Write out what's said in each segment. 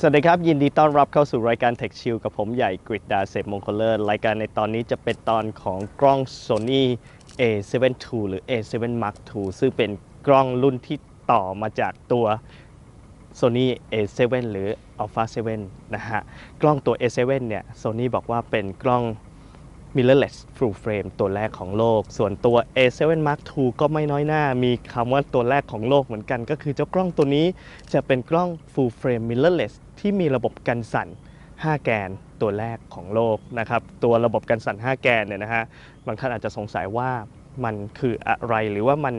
สวัสดีครับ ยินดีต้อนรับเข้าสู่รายการ Tech Chill กับผมใหญ่กริดดาเซฟมงคลเลิศรายการในตอนนี้จะเป็นตอนของกล้อง Sony A7 II หรือ A7 Mark II ซึ่งเป็นกล้องรุ่นที่ต่อมาจากตัว Sony A7 หรือ Alpha 7 นะฮะ กล้องตัว A7 เนี่ย Sony บอกว่าเป็นกล้อง mirrorless full frame ตัวแรกของโลก ส่วนตัว A7 Mark II ก็ไม่น้อยหน้า มีคำว่าตัวแรกของโลกเหมือนกัน ก็คือเจ้ากล้องตัวนี้จะเป็นกล้อง full frame mirrorless ที่มีระบบกันสั่น 5 แกนตัวแรกของโลกนะครับ ตัวระบบกันสั่น 5 แกนเนี่ยนะฮะ บางท่านอาจจะสงสัยว่ามันคืออะไรหรือว่ามัน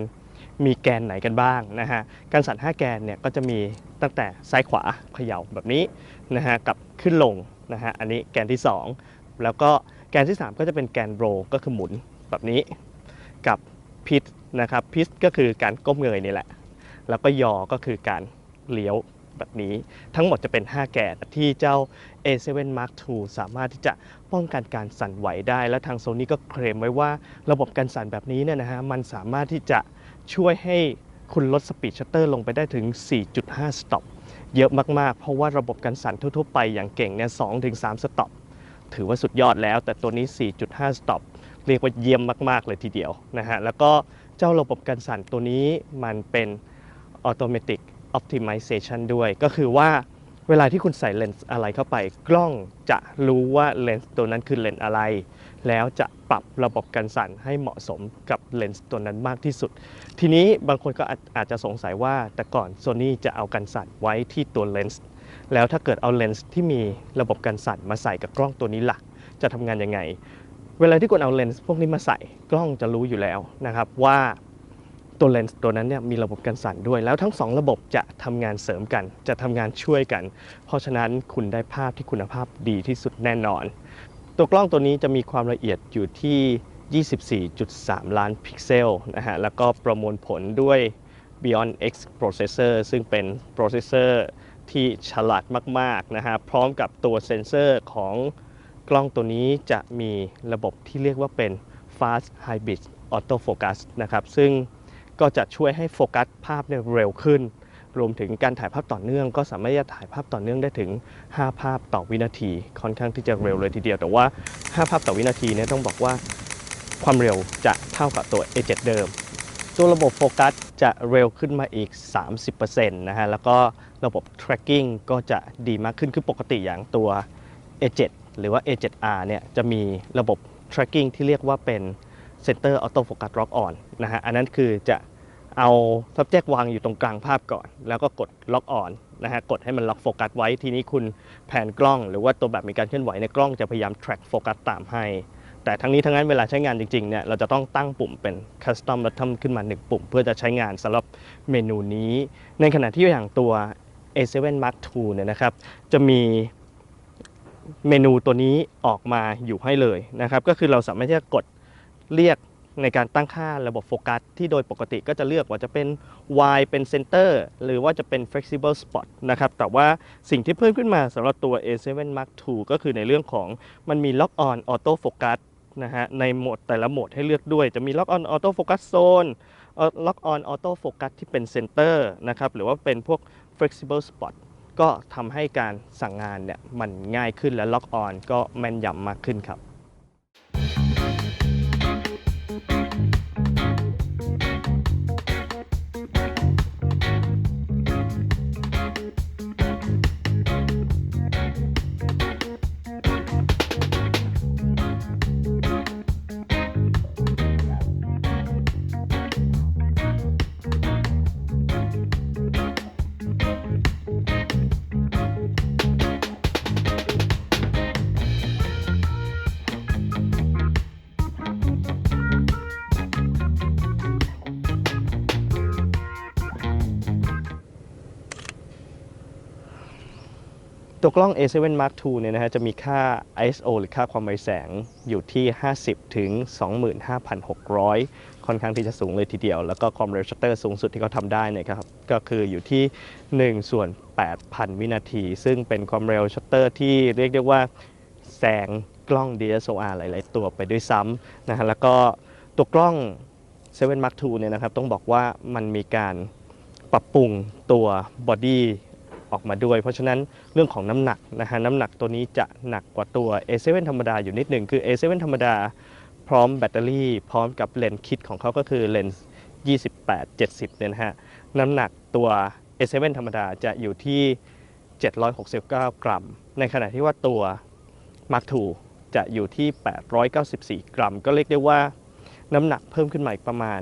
มีแกนไหนกันบ้างนะฮะ การสั่น 5 แกนเนี่ยก็จะมีตั้งแต่ซ้ายขวาเขย่าแบบนี้นะฮะกับขึ้นลงนะฮะ อันนี้แกนที่ 2 แล้วก็ แกนที่ 3 ก็จะเป็นแกนโรก็คือหมุนแบบนี้กับพิทนะครับพิทก็คือการก้มเงยนี่แหละ แล้วก็ยอก็คือการเลี้ยวแบบนี้ ทั้งหมดจะเป็น 5 แกนที่เจ้า A7 Mark II สามารถที่จะป้องกันการสั่นไหวได้ และทางโซนี่ก็เคลมไว้ว่าระบบการสั่นแบบนี้เนี่ยนะฮะมันสามารถที่จะช่วยให้คุณลดสปีดชัตเตอร์ลงไปได้ถึง 4.5 สต็อปเยอะมาก ๆ เพราะว่าระบบการสั่นทั่ว ๆ ไปอย่างเก่งเนี่ย2-3 สต็อป ถือว่าสุดยอดแล้ว แต่ตัวนี้ 4.5 สต็อปเรียกว่าเยี่ยมมากๆเลยทีเดียวนะฮะ แล้วก็เจ้าระบบการสั่นตัวนี้มันเป็น Automatic Optimization ด้วย ก็คือว่าเวลาที่คุณใส่เลนส์อะไรเข้าไป กล้องจะรู้ว่าเลนส์ตัวนั้นคือเลนส์อะไร แล้วจะปรับระบบการสั่นให้เหมาะสมกับเลนส์ตัวนั้นมากที่สุด ทีนี้บางคนก็อาจอาจจะสงสัยว่าแต่ก่อน Sony จะเอากันสั่นไว้ที่ตัวเลนส์ แล้วถ้าเกิดเอาเลนส์ที่มีระบบการสั่นมาใส่กับกล้องตัวนี้หลักจะทำงานยังไง เวลาที่คุณเอาเลนส์พวกนี้มาใส่กล้องจะรู้อยู่แล้วนะครับว่าตัวเลนส์ตัวนั้นเนี่ยมีระบบการสั่นด้วย แล้วทั้งสองระบบจะทำงานเสริมกัน จะทำงานช่วยกัน เพราะฉะนั้นคุณได้ภาพที่คุณภาพดีที่สุดแน่นอน ตัวกล้องตัวนี้จะมีความละเอียดอยู่ที่ 24.3 ล้านพิกเซลนะฮะแล้วก็ประมวลผลด้วย Beyond X Processor ซึ่งเป็นโปรเซสเซอร์ ที่ฉลาดมากๆนะฮะพร้อมกับตัวเซ็นเซอร์ของกล้องตัวนี้จะมีระบบที่เรียกว่าเป็น Fast Hybrid Autofocus นะครับ ซึ่งก็จะช่วยให้โฟกัสภาพเนี่ยเร็วขึ้น รวมถึงการถ่ายภาพต่อเนื่อง ก็สามารถจะถ่ายภาพต่อเนื่องได้ถึง 5 ภาพต่อวินาที ค่อนข้างที่จะเร็วเลยทีเดียว แต่ว่า 5 ภาพต่อวินาทีเนี่ยต้องบอกว่าความเร็วจะเท่ากับตัว A7 เดิม ตัวระบบโฟกัสจะเร็วขึ้นมาอีก 30%นะฮะ แล้วก็ ระบบ tracking ก็จะดีมากขึ้นคือปกติอย่างตัว A7 หรือว่า A7R เนี่ยจะมีระบบ tracking ที่เรียกว่าเป็น center auto focus lock on นะฮะอันนั้นคือจะเอา subject วางอยู่ตรงกลางภาพก่อน แล้วก็กด lock on นะฮะกดให้มันล็อกโฟกัสไว้ทีนี้คุณแผนกล้อง หรือว่าตัวแบบมีการเคลื่อนไหวในกล้องจะพยายาม track โฟกัสตามให้ แต่ทั้งนี้ทั้งนั้นเวลาใช้งานจริงๆเนี่ยเราจะต้องตั้งปุ่มเป็น custom แล้วทำขึ้นมา 1 ปุ่ม เพื่อจะใช้งานสำหรับเมนูนี้ ในขณะที่อย่างตัว A7 Mark II เนี่ยนะครับ จะมีเมนูตัวนี้ออกมาอยู่ให้เลยนะครับ ก็คือเราสามารถที่จะกดเรียกในการตั้งค่าระบบโฟกัสที่โดยปกติก็จะเลือกว่าจะเป็น Y เป็น Center หรือว่าจะเป็น Flexible Spot นะครับ แต่ว่าสิ่งที่เพิ่มขึ้นมาสำหรับตัว A7 Mark II ก็คือในเรื่องของมันมี Lock On Auto Focus นะฮะในโหมดแต่ละโหมดให้เลือกด้วย จะมี Lock On Auto Focus Zone เอ่อ Lock On Auto Focus ที่เป็น Center นะครับ หรือว่าเป็นพวก Flexible Spot ก็ทำให้การสั่งงานเนี่ยมันง่ายขึ้นและล็อกออนก็แม่นยำมากขึ้นครับ ตัวกล้อง A7 Mark II เนี่ยนะฮะจะมีค่า ISO หรือค่าความไวแสงอยู่ที่ 50 ถึง 25,600 ค่อนข้างที่จะสูงเลยทีเดียว แล้วก็ความเร็วชัตเตอร์สูงสุดที่เขาทำได้เนี่ยครับก็คืออยู่ที่ 1 ส่วน 8,000 วินาที ซึ่งเป็นความเร็วชัตเตอร์ที่เรียกได้ว่าแซงกล้อง DSLR หลาย ๆ ตัวไปด้วยซ้ำนะฮะแล้วก็ตัวกล้อง 7 Mark II เนี่ยนะครับต้องบอกว่ามันมีการปรับปรุงตัวบอดี้ ออกมาด้วย เพราะฉะนั้นเรื่องของน้ำหนักนะฮะน้ำหนักตัวนี้จะหนักกว่าตัว A7 ธรรมดาอยู่นิดหนึ่งคือ A7 ธรรมดาพร้อมแบตเตอรี่ พร้อมกับเลนส์คิดของเขาก็คือเลนส์28 70เนี่ยนะฮะน้ำหนักตัว A7 ธรรมดาจะอยู่ที่ 769 กรัม ในขณะที่ว่าตัว Mark II จะอยู่ที่ 894 กรัม ก็เรียกได้ว่าน้ำหนักเพิ่มขึ้นมาอีกประมาณ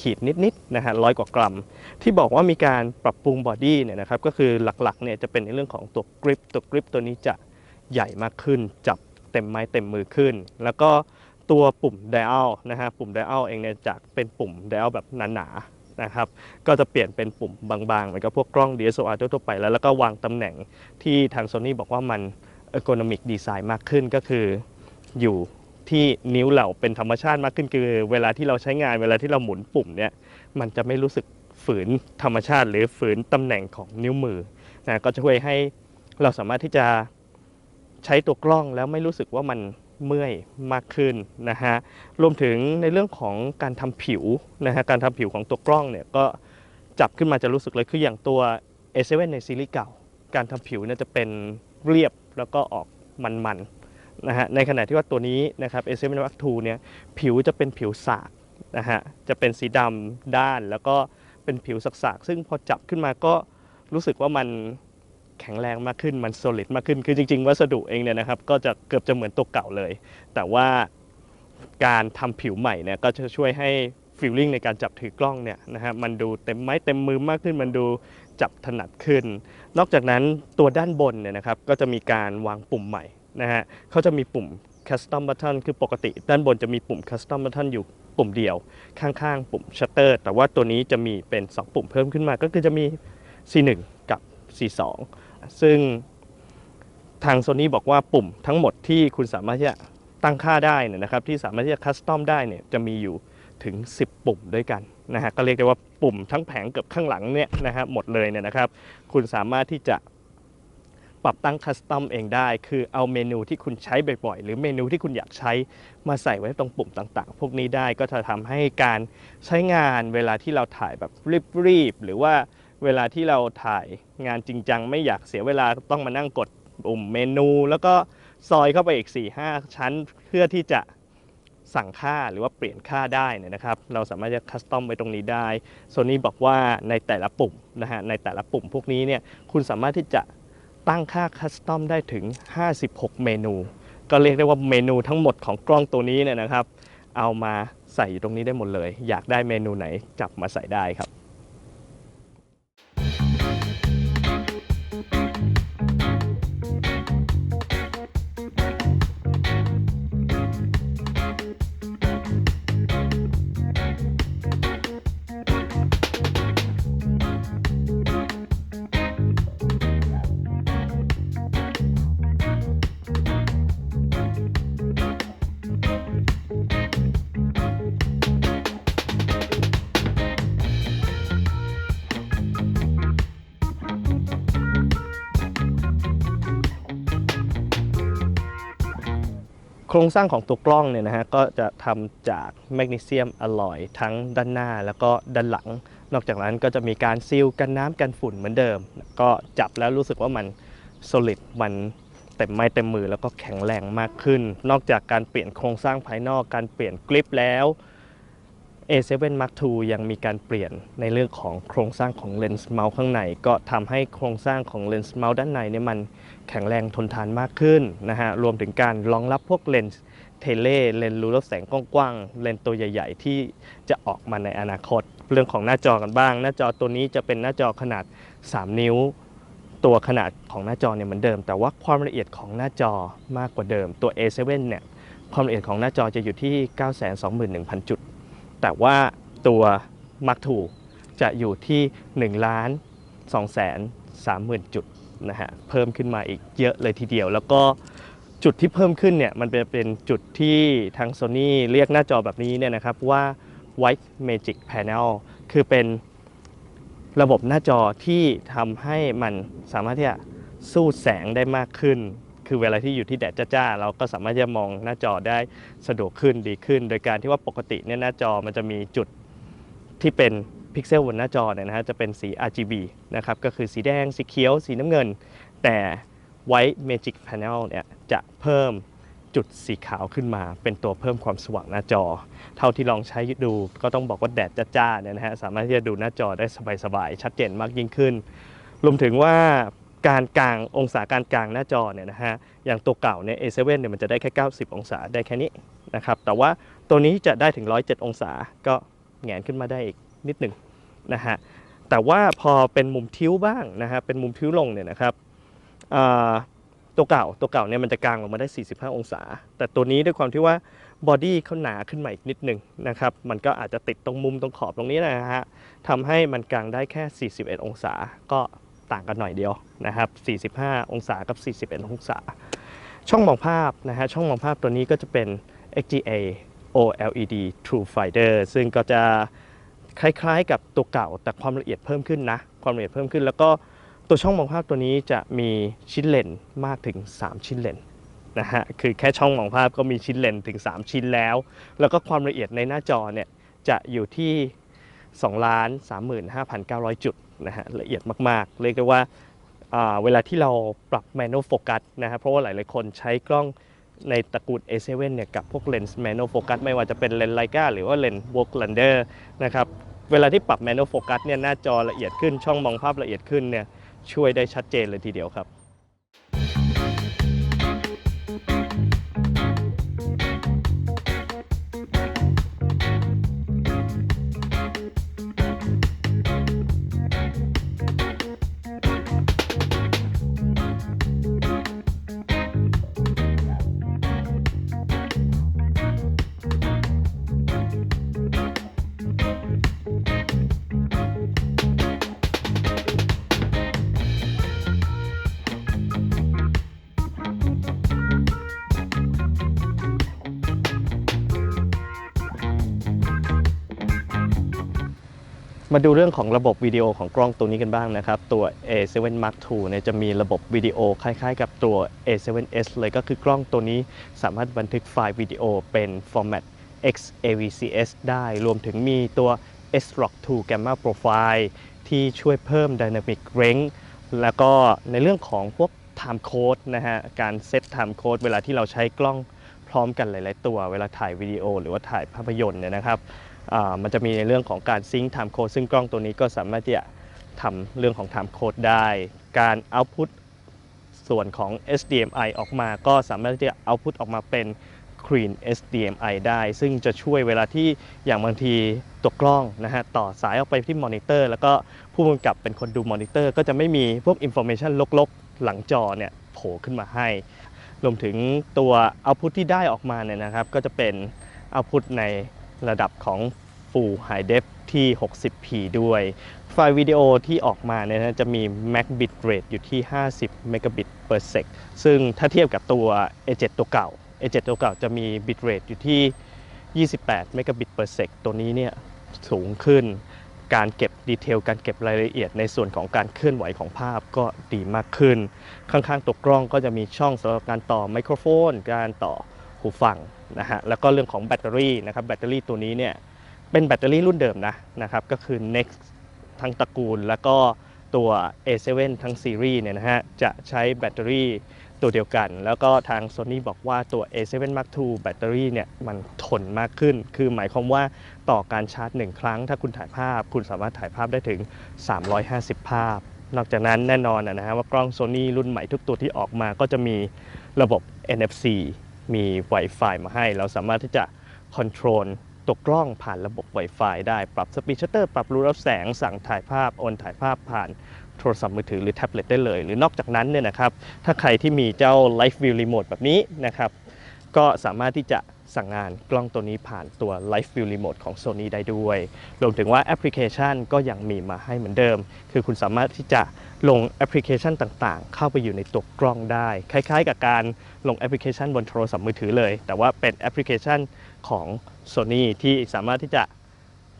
ขีดนิดๆนะฮะร้อยกว่ากรัม ที่บอกว่ามีการปรับปรุงบอดี้เนี่ยนะครับก็คือหลักๆเนี่ยจะเป็นในเรื่องของตัวกริปตัวกริปตัวนี้จะใหญ่มากขึ้น จับเต็มไม้เต็มมือขึ้น แล้วก็ตัวปุ่ม dial นะฮะปุ่ม dial เองเนี่ยจากเป็นปุ่ม dial แบบหนาๆนะครับก็จะเปลี่ยนเป็นปุ่มบางๆเหมือนกับพวกกล้อง DSLR ทั่วๆไปแล้วแล้วก็วางตำแหน่งที่ทาง Sony บอกว่ามัน ergonomic design มากขึ้นก็คืออยู่ ที่นิ้วเราเป็นธรรมชาติมากขึ้นคือ เวลาที่เราใช้งานเวลาที่เราหมุนปุ่มเนี่ยมันจะไม่รู้สึกฝืนธรรมชาติ หรือฝืนตำแหน่งของนิ้วมือนะก็จะช่วยให้เราสามารถที่จะใช้ตัวกล้องแล้วไม่รู้สึกว่ามันเมื่อยมากขึ้นนะฮะรวมถึงในเรื่องของการทำผิวนะฮะการทำผิวของตัวกล้องเนี่ยก็จับขึ้นมาจะรู้สึกเลยคืออย่างตัว A7 ในซีรีส์เก่า การทำผิวเนี่ยจะเป็นเรียบแล้วก็ออกมันๆ นะฮะในขณะที่ว่าตัวนี้นะครับ A7 Mark II เนี่ยผิวจะเป็นผิวสากนะฮะจะเป็นสีดำด้านแล้วก็เป็นผิวสักๆซึ่งพอจับขึ้นมาก็รู้สึกว่ามันแข็งแรงมากขึ้นมัน solid มากขึ้นคือจริง ๆ วัสดุเองเนี่ยนะครับก็จะเกือบจะเหมือนตัวเก่าเลย แต่ว่าการทำผิวใหม่เนี่ยก็จะช่วยให้ฟีลลิ่งในการจับถือกล้องเนี่ยนะฮะมันดูเต็มไม้เต็มมือมากขึ้นมันดูจับถนัดขึ้น นอกจากนั้นตัวด้านบนเนี่ยนะครับก็จะมีการวางปุ่มใหม่ นะฮะเขาจะมีปุ่ม custom button คือปกติ ด้านบนจะมีปุ่ม custom button อยู่ปุ่มเดียว ข้างๆ ปุ่ม shutter แต่ว่าตัวนี้จะมีเป็น 2 ปุ่มเพิ่มขึ้นมาก็คือจะมี C1 กับ C2 ซึ่งทาง Sony บอกว่าปุ่มทั้งหมดที่คุณสามารถที่จะตั้งค่าได้นนะครับ ที่สามารถที่จะ custom ได้เนี่ยจะมีอยู่ถึง 10 ปุ่มด้วยกันนะฮะก็เรียกได้ว่าปุ่มทั้งแผงเกือบข้างหลังเนี่ยนะฮะหมดเลยเนี่ยนะครับ คุณสามารถที่จะ ปรับตั้งคัสตอมเองได้ คือเอาเมนูที่คุณใช้บ่อยๆ หรือเมนูที่คุณอยากใช้มาใส่ไว้ตรงปุ่มต่างๆ พวกนี้ได้ก็จะทำให้การใช้งานเวลาที่เราถ่ายแบบรีบๆ หรือว่าเวลาที่เราถ่ายงานจริงจังไม่อยากเสียเวลาต้องมานั่งกดปุ่มเมนู แล้วก็ซอยเข้าไปอีก 4-5 ชั้นเพื่อที่จะสั่งค่าหรือว่าเปลี่ยนค่าได้เนยนะครับ เราสามารถจะคัสตอมไว้ตรงนี้ได้ โซนี่บอกว่าในแต่ละปุ่มนะฮะในแต่ละปุ่มพวกนี้เนี่ยคุณสามารถที่จะ ตั้งค่าคัสตอมได้ถึง 56 เมนู ก็เรียกได้ว่าเมนูทั้งหมดของกล้องตัวนี้เนี่ยนะครับ เอามาใส่อยู่ตรงนี้ได้หมดเลย อยากได้เมนูไหนจับมาใส่ได้ครับ รงสร้างของตัวกล้องเนี่ยนะฮะก็จะทำจากแมกนีเซียมอลลอยทั้งด้านหน้าแล้วก็ด้านหลัง นอกจากนั้นก็จะมีการซีลกันน้ำกันฝุ่นเหมือนเดิม ก็จับแล้วรู้สึกว่ามัน solid มันเต็มไม้เต็มมือแล้วก็แข็งแรงมากขึ้น นอกจากการเปลี่ยนโครงสร้างภายนอกการเปลี่ยนกริปแล้ว A7 Mark II ยังมีการเปลี่ยนในเรื่องของโครงสร้างของเลนส์เมาส์ข้างใน ก็ทำให้โครงสร้างของเลนส์เมาส์ด้านในเนี่ยมันแข็งแรงทนทานมากขึ้นนะฮะรวมถึงการรองรับพวกเลนส์เทเลเลนส์รูรับแสงกว้างๆ เลนส์ตัวใหญ่ ๆ ที่จะออกมาในอนาคต เรื่องของหน้าจอกันบ้าง หน้าจอตัวนี้จะเป็นหน้าจอขนาด 3 นิ้ว ตัวขนาดของหน้าจอเนี่ยเหมือนเดิม แต่ว่าความละเอียดของหน้าจอมากกว่าเดิมตัว A7 เนี่ยความละเอียดของหน้าจอจะอยู่ที่ 921,000 จุด แต่ว่าตัว Mark II จะอยู่ที่ 1 ล้าน2แสน30,000 จุดนะฮะเพิ่มขึ้นมาอีกเยอะเลยทีเดียว แล้วก็จุดที่เพิ่มขึ้นเนี่ยมันเป็นเป็นจุดที่ทาง Sony เรียกหน้าจอแบบนี้เนี่ยนะครับว่า White Magic Panel คือเป็นระบบหน้าจอที่ทำให้มันสามารถที่จะสู้แสงได้มากขึ้น คือเวลาที่อยู่ที่แดดจ้าๆเราก็สามารถที่จะมองหน้าจอได้สะดวกขึ้นดีขึ้น โดยการที่ว่าปกติเนี่ยหน้าจอมันจะมีจุดที่เป็นพิกเซลบนหน้าจอเนี่ยนะฮะจะเป็นสี RGB นะครับก็คือสีแดงสีเขียว สีน้ำเงิน แต่ White Magic Panel เนี่ยจะเพิ่มจุดสีขาวขึ้นมา เป็นตัวเพิ่มความสว่างหน้าจอ เท่าที่ลองใช้ดูก็ต้องบอกว่าแดดจ้าๆเนี่ยนะฮะสามารถที่จะดูหน้าจอได้สบายๆชัดเจนมากยิ่งขึ้น รวมถึงว่า การกลางองศาการกลางหน้าจอเนี่ยนะฮะอย่างตัวเก่าเนี่ย A7 เนี่ยมันจะได้แค่ 90 องศาได้แค่นี้นะครับแต่ว่าตัวนี้จะได้ถึง 107 องศาก็แงนขึ้นมาได้อีกนิดหนึ่งนะฮะแต่ว่าพอเป็นมุมทิ้วบ้างนะฮะเป็นมุมทิ้วลงเนี่ยนะครับตัวเก่าตัวเก่าเนี่ยมันจะกลางลงมาได้ 45 องศา แต่ตัวนี้ด้วยความที่ว่าบอดี้เขาหนาขึ้นมาอีกนิดหนึ่งนะครับ มันก็อาจจะติดตรงมุมตรงขอบตรงนี้นะฮะทำให้มันกลางได้แค่ 41 องศาก็ ต่างกันหน่อยเดียวนะครับ 45 องศากับ 41 องศา ช่องมองภาพนะฮะช่องมองภาพตัวนี้ก็จะเป็น XGA OLED True Finder ซึ่งก็จะคล้ายๆ กับตัวเก่าแต่ความละเอียดเพิ่มขึ้นนะ ความละเอียดเพิ่มขึ้น แล้วก็ตัวช่องมองภาพตัวนี้จะมีชิ้นเลนส์มากถึง 3 ชิ้นเลนส์นะฮะคือแค่ช่องมองภาพก็มีชิ้นเลนส์ถึง 3 ชิ้นแล้ว แล้วก็ความละเอียดในหน้าจอเนี่ยจะอยู่ที่2ล้าน35,900 จุด นะฮะละเอียดมากๆ เรียกได้ว่าเวลาที่เราปรับแมนนวลโฟกัสนะฮะเพราะว่าหลายๆคนใช้กล้องในตระกูล A7 เนี่ยกับพวกเลนส์แมนนวลโฟกัสไม่ว่าจะเป็นเลนส์ไลกาหรือว่าเลนส์วอกลันเดอร์นะครับเวลาที่ปรับแมนนวลโฟกัสเนี่ยหน้าจอละเอียดขึ้นช่องมองภาพละเอียดขึ้นเนี่ยช่วยได้ชัดเจนเลยทีเดียวครับ มาดูเรื่องของระบบวิดีโอของกล้องตัวนี้กันบ้างนะครับ ตัว A7 Mark II เนี่ยจะมีระบบวิดีโอคล้ายๆ กับตัว A7S เลยก็คือกล้องตัวนี้สามารถบันทึกไฟล์วิดีโอเป็น format XAVCS ได้รวมถึงมีตัว S-Log2 Gamma Profile ที่ช่วยเพิ่ม Dynamic Range แล้วก็ในเรื่องของพวก Time Code นะฮะ การเซต Time Code เวลาที่เราใช้กล้องพร้อมกันหลาย ๆ ตัว เวลาถ่ายวิดีโอหรือว่าถ่ายภาพยนตร์เนี่ยนะครับ มันจะมีในเรื่องของการซิงค์ time code ซึ่งกล้องตัวนี้ก็สามารถที่จะทำเรื่องของ time code ได้ การ output ส่วนของ HDMI ออกมาก็สามารถที่จะ output ออกมาเป็น Clean HDMI ได้ ซึ่งจะช่วยเวลาที่อย่างบางทีตัวกล้องนะฮะต่อสายออกไปที่มอนิเตอร์ แล้วก็ผู้กำกับเป็นคนดูมอนิเตอร์ก็จะไม่มีพวก information ลกๆ หลังจอเนี่ยโผล่ขึ้นมาให้ รวมถึงตัว output ที่ได้ออกมาเนี่ยนะครับ ก็จะเป็น output ใน ระดับของ Full High Def ที่ 60p ด้วย ไฟล์วิดีโอที่ออกมาเนี่ยนะจะมี max bit rate อยู่ที่ 50 megabit per sec ซึ่งถ้าเทียบกับตัว A7 ตัวเก่า A7 ตัวเก่าจะมี bit rate อยู่ที่ 28 megabit per sec ตัวนี้เนี่ยสูงขึ้นการเก็บดีเทลการเก็บรายละเอียดในส่วนของการเคลื่อนไหวของภาพก็ดีมากขึ้น ข้างๆตัวกล้องก็จะมีช่องสำหรับการต่อไมโครโฟน การต่อ หูฟังนะฮะแล้วก็เรื่องของแบตเตอรี่นะครับแบตเตอรี่ตัวนี้เนี่ยเป็นแบตเตอรี่รุ่นเดิมนะนะครับก็คือ Next ทั้งตระกูล แล้วก็ตัว A7 ทั้งซีรีส์เนี่ยนะฮะจะใช้แบตเตอรี่ตัวเดียวกัน แล้วก็ทาง Sony บอกว่าตัว A7 Mark II แบตเตอรี่เนี่ยมันทนมากขึ้น คือหมายความว่าต่อการชาร์จ 1 ครั้ง ถ้าคุณถ่ายภาพ คุณสามารถถ่ายภาพได้ถึง 350 ภาพ นอกจากนั้นแน่นอนนะฮะว่ากล้อง Sony รุ่นใหม่ทุกตัวที่ออกมาก็จะมีระบบ NFC มี Wi-Fi มาให้ เราสามารถที่จะคอนโทรลตัวกล้องผ่านระบบ Wi-Fi ได้ปรับสปีดชัตเตอร์ปรับรูรับแสง สั่งถ่ายภาพโอนถ่ายภาพผ่านโทรศัพท์มือถือหรือแท็บเล็ตได้เลย หรือนอกจากนั้นเนี่ยนะครับ ถ้าใครที่มีเจ้า Live View Remote แบบนี้นะครับ ก็สามารถที่จะ สั่งงานกล้องตัวนี้ผ่านตัว Live View Remote ของ Sony ได้ด้วย รวมถึงว่าแอปพลิเคชันก็ยังมีมาให้เหมือนเดิม คือคุณสามารถที่จะลงแอปพลิเคชันต่างๆ เข้าไปอยู่ในตัวกล้องได้ คล้ายๆ กับการลงแอปพลิเคชันบนโทรศัพท์มือถือเลย แต่ว่าเป็นแอปพลิเคชันของ Sony ที่สามารถที่จะ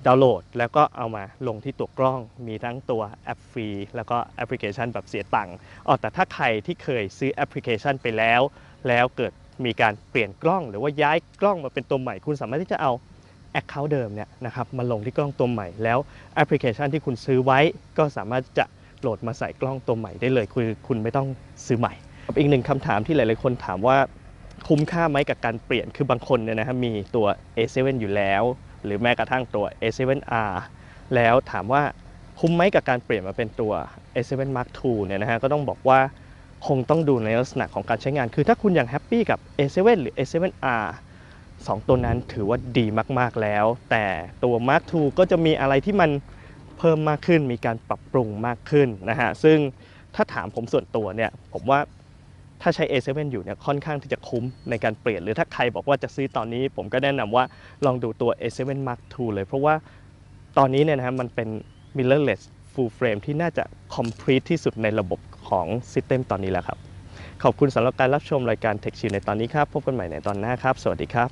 ดาวน์โหลด แล้วก็เอามาลงที่ตัวกล้อง มีทั้งตัวแอปฟรี แล้วก็แอปพลิเคชันแบบเสียตังค์อ๋อแต่ถ้าใครที่เคยซื้อแอปพลิเคชันไปแล้ว แล้วเกิด มีการเปลี่ยนกล้องหรือว่าย้ายกล้องมาเป็นตัวใหม่ คุณสามารถที่จะเอาแอ Account เดิมเนี่ยนะครับมาลงที่กล้องตัวใหม่แล้วแอปพลิเคชันที่คุณซื้อไว้ ก็สามารถจะโหลดมาใส่กล้องตัวใหม่ได้เลยคือคุณไม่ต้องซื้อใหม่ อีกหนึ่งคำถามที่หลาย ๆ คนถามว่าคุ้มค่าไหมกับการเปลี่ยนคือบางคนเนี่ยนะครับมีตัว A7 อยู่แล้ว หรือแม้กระทั่งตัว A7R แล้วถามว่าคุ้มไหมกับการเปลี่ยนมาเป็นตัว A7 Mark II เนี่ยนะฮะก็ต้องบอกว่า คงต้องดูในลักษณะของการใช้งาน คือถ้าคุณยังแฮปปี้กับ A7 หรือ A7R สองตัวนั้นถือว่าดีมาก ๆ แล้ว แต่ตัว Mark II ก็จะมีอะไรที่มันเพิ่มมากขึ้น มีการปรับปรุงมากขึ้นนะฮะ ซึ่งถ้าถามผมส่วนตัวเนี่ย ผมว่าถ้าใช้ A7 อยู่เนี่ยค่อนข้างที่จะคุ้มในการเปลี่ยน หรือถ้าใครบอกว่าจะซื้อตอนนี้ ผมก็แนะนำว่าลองดูตัว A7 Mark II เลย เพราะว่าตอนนี้เนี่ยนะฮะมันเป็น mirrorless full frame ที่น่าจะ complete ที่สุดในระบบ ของ system ตอนนี้แล้วครับ ขอบคุณสำหรับการรับชมรายการ Tech Chill ในตอนนี้ครับ พบกันใหม่ในตอนหน้าครับ สวัสดีครับ